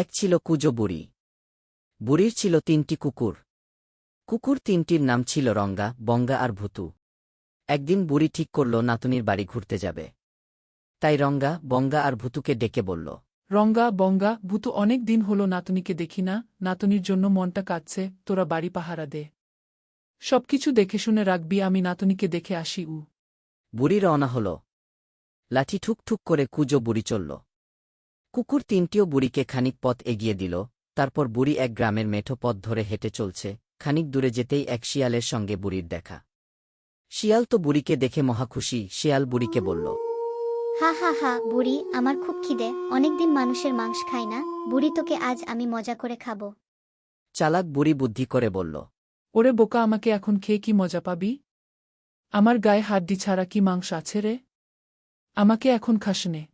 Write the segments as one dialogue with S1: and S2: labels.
S1: এক ছিল কুজো বুড়ি। বুড়ির ছিল তিনটি কুকুর। কুকুর তিনটির নাম ছিল রঙ্গা বঙ্গা আর ভুতু। একদিন বুড়ি ঠিক করল নাতনির বাড়ি ঘুরতে যাবে। তাই রঙ্গা বঙ্গা আর ভুতুকে ডেকে বলল
S2: রঙ্গা বঙ্গা ভূতু অনেক দিন হলো নাতনিকে দেখি না নাতনির জন্য মনটা কাঁদছে তোরা বাড়ি পাহারা দে। সবকিছু দেখে শুনে রাখবি আমি নাতনিকে দেখে আসি উ।
S1: বুড়ি রওনা হল। লাঠি ঠুক ঠুক করে কুজো বুড়ি চলল। কুকুর তিনটিও বুড়িকে খানিক পথ এগিয়ে দিল তারপর বুড়ি এক গ্রামের মেঠো পথ ধরে হেঁটে চলছে খানিক দূরে যেতেই এক শিয়ালের সঙ্গে বুড়ির দেখা। শিয়াল তো বুড়িকে দেখে মহা খুশি শিয়াল বুড়িকে বলল
S3: হা হা হা বুড়ি আমার খুব খিদে অনেকদিন মানুষের মাংস খাই না বুড়ি তোকে আজ আমি মজা করে খাব।
S1: চালাক বুড়ি বুদ্ধি করে বলল
S2: ওরে বোকা আমাকে এখন খেয়ে কি মজা পাবি? আমার গায়ে হাড্ডি ছাড়া কি মাংস আছে রে? আমাকে এখন খাসনে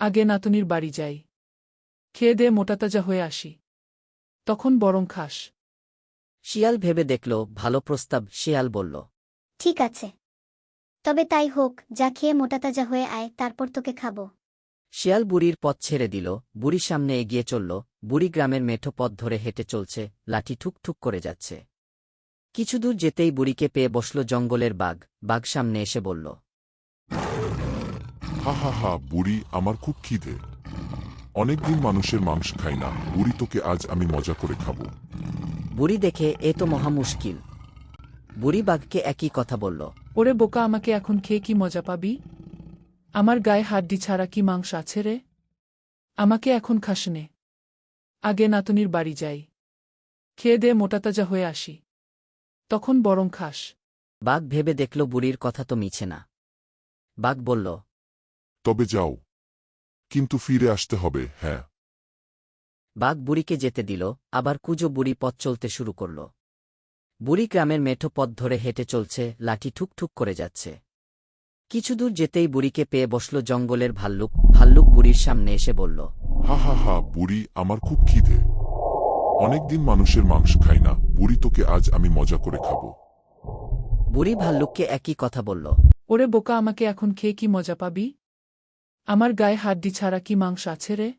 S2: আগে নাতনির বাড়ি যাই। খেয়ে দে মোটাতাজা হয়ে আসি। তখন বরং খাস।
S1: শিয়াল ভেবে দেখল ভালো প্রস্তাব শিয়াল বলল
S3: ঠিক আছে। তবে তাই হোক যা খেয়ে মোটাতাজা হয়ে আয় তারপর তোকে খাব।
S1: শিয়াল বুড়ির পথ ছেড়ে দিল বুড়ি সামনে এগিয়ে চলল বুড়ি গ্রামের মেঠো পথ ধরে হেঁটে চলছে লাঠি ঠুক ঠুক করে যাচ্ছে। কিছুদূর যেতেই বুড়িকে পেয়ে বসল জঙ্গলের বাঘ বাঘ সামনে এসে বলল
S4: হা হা হা বুড়ি আমার খুব খিদে। অনেকদিন মানুষের মাংস খাই না বুড়ি তোকে আজ আমি মজা করে খাব।
S1: বুড়ি দেখে এ তো মহা মুশকিল। বুড়ি বাঘকে একই কথা বলল।
S2: ওরে বোকা আমাকে এখন খেয়ে কি মজা পাবি? আমার গায়ে হাড্ডি ছাড়া কি মাংস আছে রে? আমাকে এখন খাসনে আগে নাতনির বাড়ি যাই। খেয়ে দে মোটাতাজা হয়ে আসি। তখন বরং খাস।
S1: বাঘ ভেবে দেখল বুড়ির কথা তো মিছে না। বাঘ বলল
S4: তবে যাও। কিন্তু ফিরে আসতে হবে হ্যাঁ।
S1: বাঘ বুড়িকে যেতে দিল আবার কুজো বুড়ি পথ চলতে শুরু করল। বুড়ি গ্রামের মেঠো পথ ধরে হেঁটে চলছে লাঠি ঠুক ঠুক করে যাচ্ছে। কিছুদূর যেতেই বুড়িকে পেয়ে বসল জঙ্গলের ভাল্লুক ভাল্লুক বুড়ির সামনে এসে বলল
S4: হা হা হা বুড়ি আমার খুব খিদে। অনেকদিন মানুষের মাংস খাই না বুড়ি তোকে আজ আমি মজা করে খাব।
S1: বুড়ি ভাল্লুককে একই কথা বলল
S2: ওরে বোকা আমাকে এখন খেয়ে কি মজা পাবি? আমার গায়ে হাড্ডি ছাড়া কি মাংস আছে রে?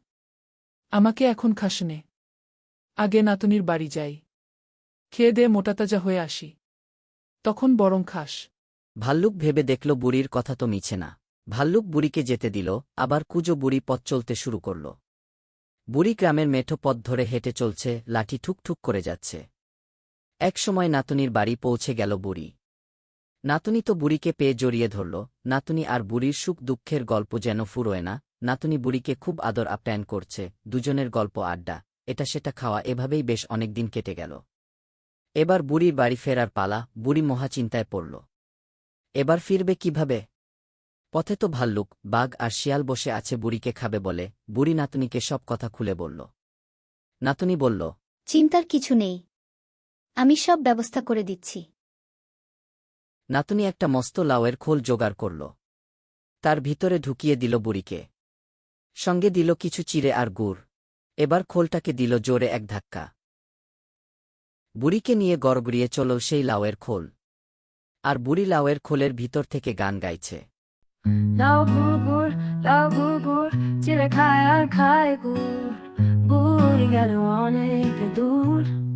S2: আমাকে এখন খাসনে আগে নাতনির বাড়ি যাই। খেয়ে দে মোটাতাজা হয়ে আসি। তখন বরং খাস।
S1: ভাল্লুক ভেবে দেখল বুড়ির কথা তো মিছে না। ভাল্লুক বুড়িকে যেতে দিল, আবার কুজো বুড়ি পথ চলতে শুরু করল। বুড়ি গ্রামের মেঠো পথ ধরে হেঁটে চলছে, লাঠি ঠুক ঠুক করে যাচ্ছে। এক সময় নাতনির বাড়ি পৌঁছে গেল বুড়ি। নাতনি তো বুড়িকে পেয়ে জড়িয়ে ধরল, নাতুনি আর বুড়ির সুখ দুঃখের গল্প যেন ফুরোয় না, নাতুনি বুড়িকে খুব আদর আপ্যায়ন করছে, দুজনের গল্প আড্ডা, এটা সেটা খাওয়া এভাবেই বেশ অনেকদিন কেটে গেল। এবার বুড়ির বাড়ি ফেরার পালা, বুড়ি মহাচিন্তায় পড়ল। এবার ফিরবে কীভাবে? পথে তো ভাল্লুক, বাঘ আর শিয়াল বসে আছে বুড়িকে খাবে বলে, বুড়ি নাতনিকে সব কথা খুলে বলল। নাতনি বলল,
S3: চিন্তার কিছু নেই। আমি সব ব্যবস্থা করে দিচ্ছি।
S1: নাতনি একটা মস্ত লাউয়ের খোল জোগাড় করল। তার ভিতরে ঢুকিয়ে দিল বুড়িকে। সঙ্গে দিল কিছু চিড়ে আর গুড়। এবার খোলটাকে দিল জোরে এক ধাক্কা। বুড়িকে নিয়ে গড়গড়িয়ে চলল সেই লাউয়ের খোল। আর বুড়ি লাউয়ের খোলের ভিতর থেকে গান গাইছে।
S5: খায় খায় গুড়। বুড়ি অনেক দূর।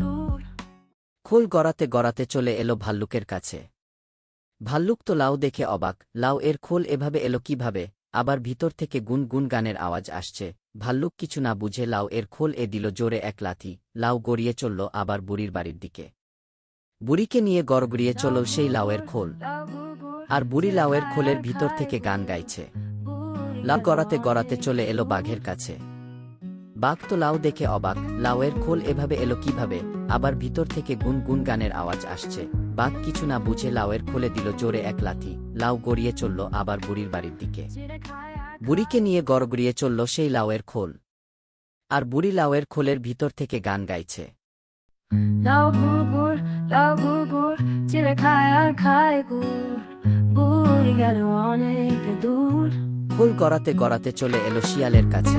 S5: গুড়
S1: খোল গড়াতে গড়াতে চলে এলো ভাল্লুকের কাছে। ভাল্লুক তো লাউ দেখে অবাক, লাউ এর খোল এভাবে এলো কীভাবে? আবার ভিতর থেকে গুন গুন গানের আওয়াজ আসছে। ভাল্লুক কিছু না বুঝে লাউ এর খোল এ দিল জোরে এক লাথি, লাউ গড়িয়ে চলল আবার বুড়ির বাড়ির দিকে। বুড়িকে নিয়ে গড়গড়িয়ে চলল সেই লাউয়ের খোল। আর বুড়ি লাউয়ের খোলের ভিতর থেকে গান গাইছে। লাউ গড়াতে গড়াতে চলে এলো বাঘের কাছে। বাঘ তো লাউ দেখে অবাক লাউয়ের খোল এভাবে এলো কীভাবে? আবার ভিতর থেকে গুন গুন গানের আওয়াজ আসছে। বাঘ কিছু না বুঝে লাউয়ের খোলে দিল জোরে এক লাথি। লাউ গড়িয়ে চলল আবার বুড়ির বাড়ির দিকে। বুড়িকে নিয়ে গড়গড়িয়ে চলল সেই লাউয়ের খোল। আর বুড়ি লাউয়ের খোলের ভিতর থেকে গান গাইছে।
S5: লাউ গুড় লাউ গুড় চিড়ে খায় আর খায় গুড়। বুড়ি গেল অনেক দূর।
S1: খোল গড়াতে গড়াতে চলে এলো শিয়ালের কাছে।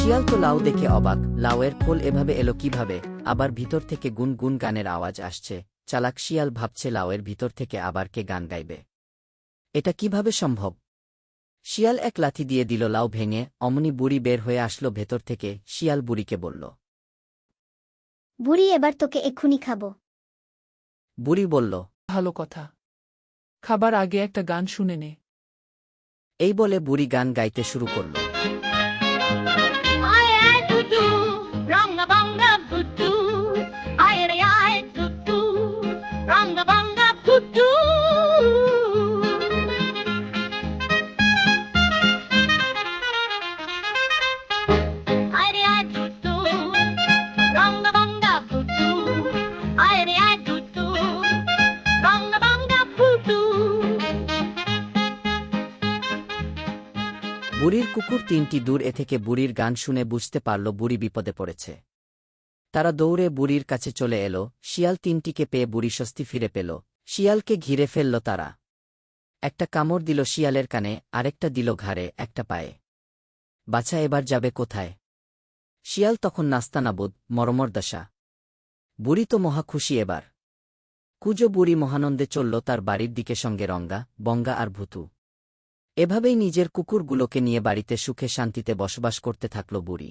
S1: শিয়াল তো লাউ দেখে অবাক। লাউয়ের খোল এভাবে এলো কীভাবে? আবার ভিতর থেকে গুন গুন গানের আওয়াজ আসছে। চালাক শিয়াল ভাবছে লাউয়ের ভিতর থেকে আবার কে গান গাইবে। এটা কীভাবে সম্ভব? শিয়াল এক লাথি দিয়ে দিল লাউ ভেঙে অমনি বুড়ি বের হয়ে আসলো ভেতর থেকে। শিয়াল বুড়িকে বলল
S3: বুড়ি এবার তোকে এক্ষুনি খাব।
S1: বুড়ি বলল
S2: ভালো কথা। খাবার আগে একটা গান শুনে নে।
S1: এই বলে বুড়ি গান গাইতে শুরু করল। বুড়ির কুকুর তিনটি দূর এ থেকে বুড়ির গান শুনে বুঝতে পারল বুড়ি বিপদে পড়েছে। তারা দৌড়ে বুড়ির কাছে চলে এল, শিয়াল তিনটিকে পেয়ে বুড়ি স্বস্তি ফিরে পেল। শিয়ালকে ঘিরে ফেলল তারা। একটা কামড় দিল শিয়ালের কানে, আরেকটা দিল ঘাড়ে, একটা পায়ে। বাছা, এবার যাবে কোথায়? শিয়াল তখন নাস্তানাবুদ, মরমর দশা। বুড়ি তো মহা খুশি এবার। কুজো বুড়ি মহানন্দে চলল তার বাড়ির দিকে সঙ্গে রঙ্গা, বঙ্গা আর ভুতু। এভাবেই নিজের কুকুরগুলোকে নিয়ে বাড়িতে সুখে শান্তিতে বসবাস করতে থাকল বুড়ি।